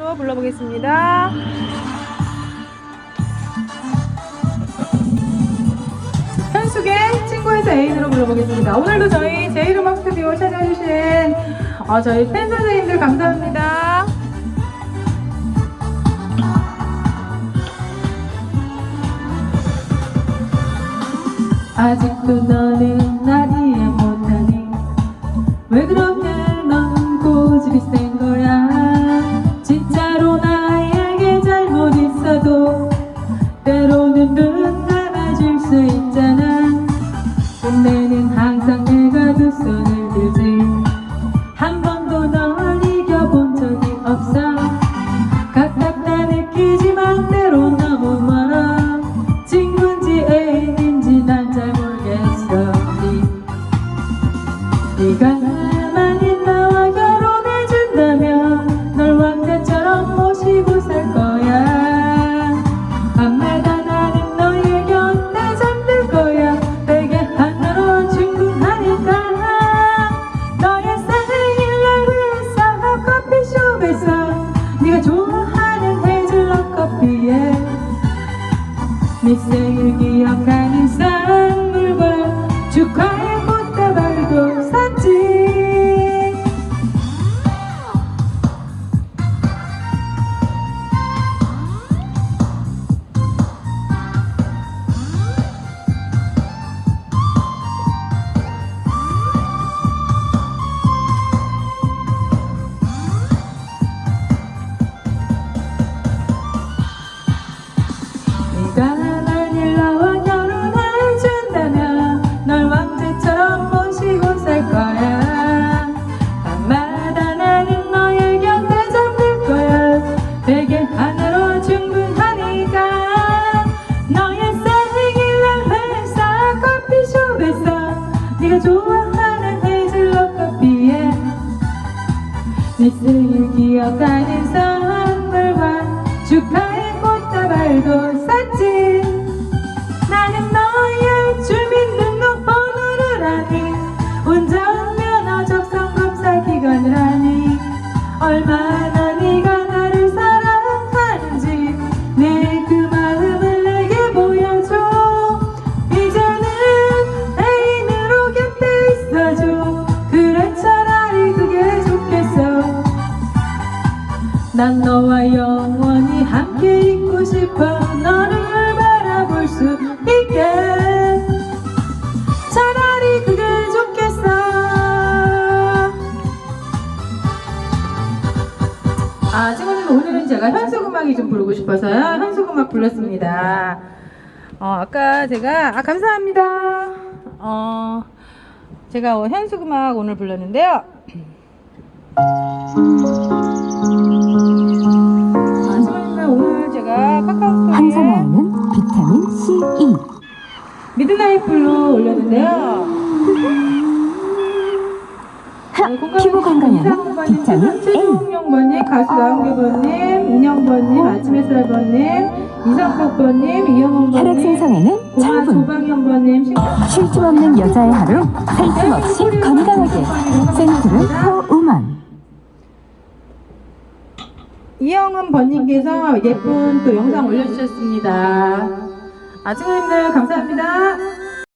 로 불러보겠습니다. 현숙의 친구에서 애인으로 불러보겠습니다. 오늘도 저희 제이름악 스튜디오 찾아주신 어, 저희 팬 선생님들 감사합니다. 아직도 너는 날 이해 못하니 왜 그렇게 넌 고집이 센 수 있잖 좋아하는 헤이즐넛 커피에 네 생일 기억하는 선물과 축하의 네가 만일 나와 결혼해준다면 널 왕자처럼 모시고 살 거야. 밤마다 나는 너의 곁에 잠들 거야. 베개 하나로 충분하니까. 너의 생일 날 회사 커피숍에서 네가 좋아하는 헤이즐넛 커피에 내 생일 기억하는 선물과 축하의 꽃다발도 싶어 너를 바라볼 수 있게. 차라리 그게 좋겠어. 아 친구들 오늘은 제가 현수음악이 좀 부르고 싶어서요. 현수음악 불렀습니다. 어 아까 제가 아 감사합니다. 어 제가 현수음악 오늘 불렀는데요 미드나잇 블루 올렸는데요. 하, 네, 피부 건강에는 비타민. 최종명번님, 가수 나은규번님, 인영번님, 아침햇살번님, 이성석번님, 이영원번님, 혈액 생성에는 철분. 조방현번님, 신- 쉴틈 없는 여자의 하루 쉴틈 없이 건강하게 센트rum 포 우먼 이영은 번님께서 예쁜 또 영상 올려주셨습니다. 아, 친구님들 감사합니다.